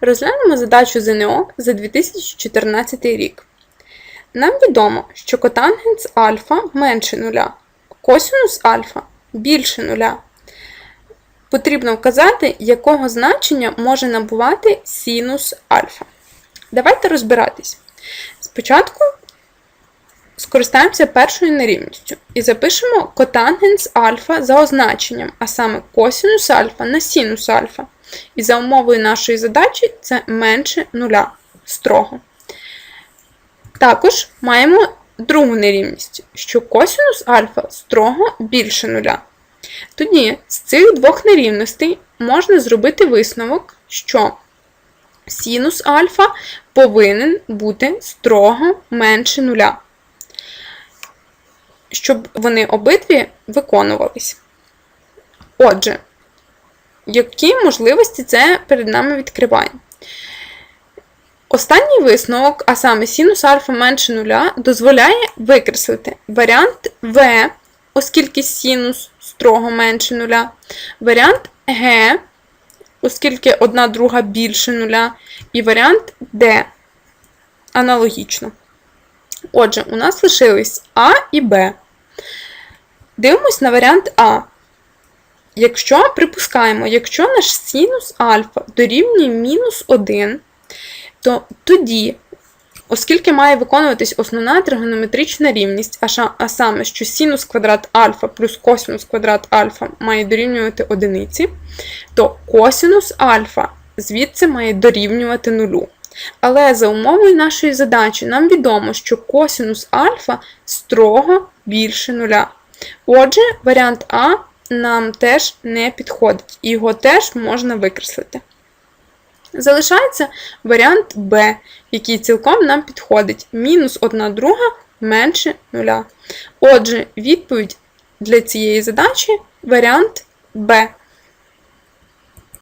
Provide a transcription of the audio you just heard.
Розглянемо задачу ЗНО за 2014 рік. Нам відомо, що котангенс альфа менше нуля, косинус альфа більше нуля. Потрібно вказати, якого значення може набувати синус альфа. Давайте розбиратись. Спочатку скористаємося першою нерівністю і запишемо котангенс альфа за означенням, а саме косинус альфа на синус альфа. І за умовою нашої задачі це менше нуля строго. Також маємо другу нерівність, що косинус альфа строго більше нуля. Тоді з цих двох нерівностей можна зробити висновок, що синус альфа повинен бути строго менше нуля, щоб вони обидві виконувались. Отже, які можливості це перед нами відкриває? Останній висновок, а саме синус альфа менше нуля, дозволяє викреслити варіант В, оскільки синус строго менше нуля, варіант Г, оскільки одна друга більше нуля, і варіант Д. Аналогічно. Отже, у нас лишились А і Б. Дивимось на варіант А. Якщо припускаємо, якщо наш синус альфа дорівнює мінус 1, то тоді, оскільки має виконуватись основна тригонометрична рівність, а, саме, що синус квадрат альфа плюс косинус квадрат альфа має дорівнювати одиниці, то косинус альфа звідси має дорівнювати нулю. Але за умовою нашої задачі нам відомо, що косинус альфа строго більше нуля. Отже, варіант А нам теж не підходить, його теж можна викреслити. Залишається варіант Б, який цілком нам підходить. Мінус 1 друга менше нуля. Отже, відповідь для цієї задачі варіант Б.